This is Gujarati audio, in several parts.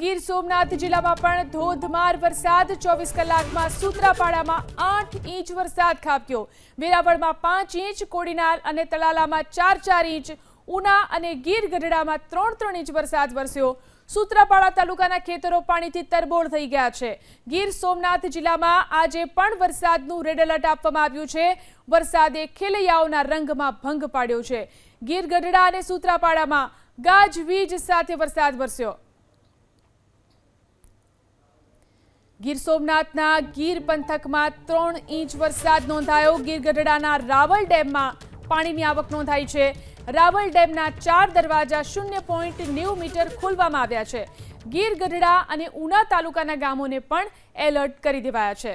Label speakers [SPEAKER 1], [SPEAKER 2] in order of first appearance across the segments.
[SPEAKER 1] ગીર સોમનાથ જિલ્લામાં પણ ધોધમાર વરસાદ. ચોવીસ કલાકમાં સૂત્રાપાડામાં આઠ ઇંચ વરસાદ ખાબક્યો. વેરાવળમાં પાંચ ઇંચ, કોડીનાર અને તળાલામાં ચાર ચાર ઇંચ, ઉના અને ગીર ગઢડામાં ત્રણ ત્રણ ઇંચ વરસાદ વરસ્યો. સૂત્રાપાડા તાલુકાના ખેતરો પાણીથી તરબોળ થઈ ગયા છે. ગીર સોમનાથ જિલ્લામાં આજે પણ વરસાદનું રેડ એલર્ટ આપવામાં આવ્યું છે. વરસાદે ખેલૈયાઓના રંગમાં ભંગ પાડ્યો છે. ગીર ગઢડા અને સૂત્રાપાડામાં ગાજવીજ સાથે વરસાદ વરસ્યો. ગીર સોમનાથના ગીર પંથકમાં ત્રણ ઇંચ વરસાદ નોંધાયો. ગીર ગઢડાના રાવલ ડેમમાં પાણીની આવક નોંધાઈ છે. રાવલ ડેમના ચાર દરવાજા શૂન્ય પોઈન્ટ નેવું મીટર ખોલવામાં આવ્યા છે. ગીર ગઢડા અને ઉના તાલુકાના ગામોને પણ એલર્ટ કરી દેવાયા છે.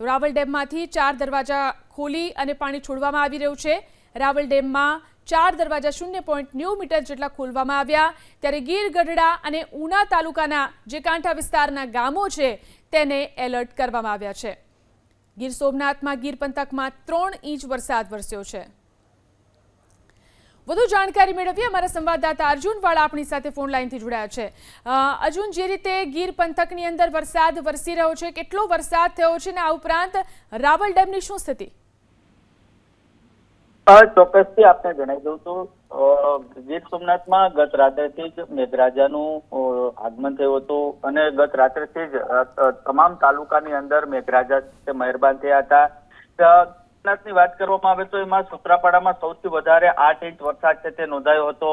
[SPEAKER 1] તો રાવલ ડેમમાંથી ચાર દરવાજા ખોલી અને પાણી છોડવામાં આવી રહ્યું છે. રાવલ ડેમમાં ચાર દરવાજા શૂન્ય પોઈન્ટ નેવું મીટર જેટલા ખોલવામાં આવ્યા. ત્યારે ગીર ગઢડા અને ઉના તાલુકાના જે કાંઠા વિસ્તારના ગામો છે, તેને એલર્ટ કરવામાં આવ્યા છે. ગીર સોમનાથમાં ગીર પંથકમાં ત્રણ ઇંચ વરસાદ વરસ્યો છે. વધુ જાણકારી મેળવીએ અમારા સંવાદદાતા અર્જુન વાળા આપણી સાથે ફોન લાઈનથી જોડાયા છે. અર્જુન, જે રીતે ગીર પંથકની અંદર વરસાદ વરસી રહ્યો છે, કેટલો વરસાદ થયો છે ને આ ઉપરાંત રાવલ ડેમની શું સ્થિતિ?
[SPEAKER 2] ચોક્કસથી આપને જણાવી દઉં તો ગીર સોમનાથમાં ગત રાત્રેથી જ મેઘરાજાનું આગમન થયું હતું અને ગત રાત્રેથી જ તમામ તાલુકાની અંદર મેઘરાજા મહેરબાન થયા હતા. સોમનાથની વાત કરવામાં આવે તો એમાં સુત્રાપાડામાં સૌથી વધારે આઠ ઇંચ વરસાદ છે તે નોંધાયો હતો.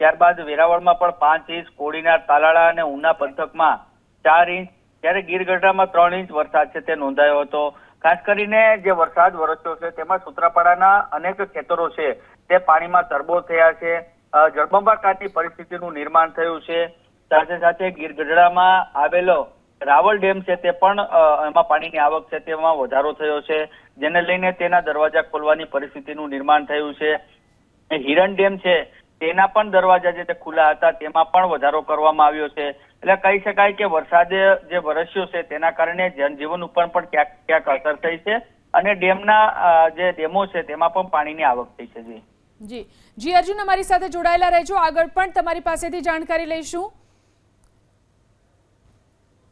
[SPEAKER 2] ત્યારબાદ વેરાવળમાં પણ પાંચ ઇંચ કોડીના તાલાળા અને ઉના પંથકમાં ચાર ઇંચ ત્યારે ગીર ગઢડામાં ત્રણ ઇંચ વરસાદ છે તે નોંધાયો હતો. ખાસ કરીને જે વરસાદ વરસ્યો છે, તેમાં સુત્રાપાડાના અનેક ખેતરો છે, તે પાણીમાં તરબો થયા છે. જળબંબાકારની પરિસ્થિતિનું નિર્માણ થયું છે. સાથે સાથે ગીર ગઢડામાં આવેલો રાવલ ડેમ છે, તે પણ એમાં પાણીની આવક છે, તેમાં વધારો થયો છે. જેને લઈને તેના દરવાજા ખોલવાની પરિસ્થિતિનું નિર્માણ થયું છે. હિરણ ડેમ છે તેના પણ દરવાજા જે તે ખુલ્લા હતા, તેમાં પણ વધારો કરવામાં આવ્યો છે. એટલે કહી શકાય કે વરસાદે જે વરસ્યો છે, તેના કારણે જનજીવન ઉપર પણ ક્યાંક ક્યાંક અસર થઈ છે અને ડેમના જે ડેમો છે, તેમાં પણ પાણીની આવક થઈ છે, જી.
[SPEAKER 1] જી. જી, અર્જુન, અમારી સાથે જોડાયેલા રહેજો. આગળ પણ તમારી પાસેથી જાણકારી લઈશું.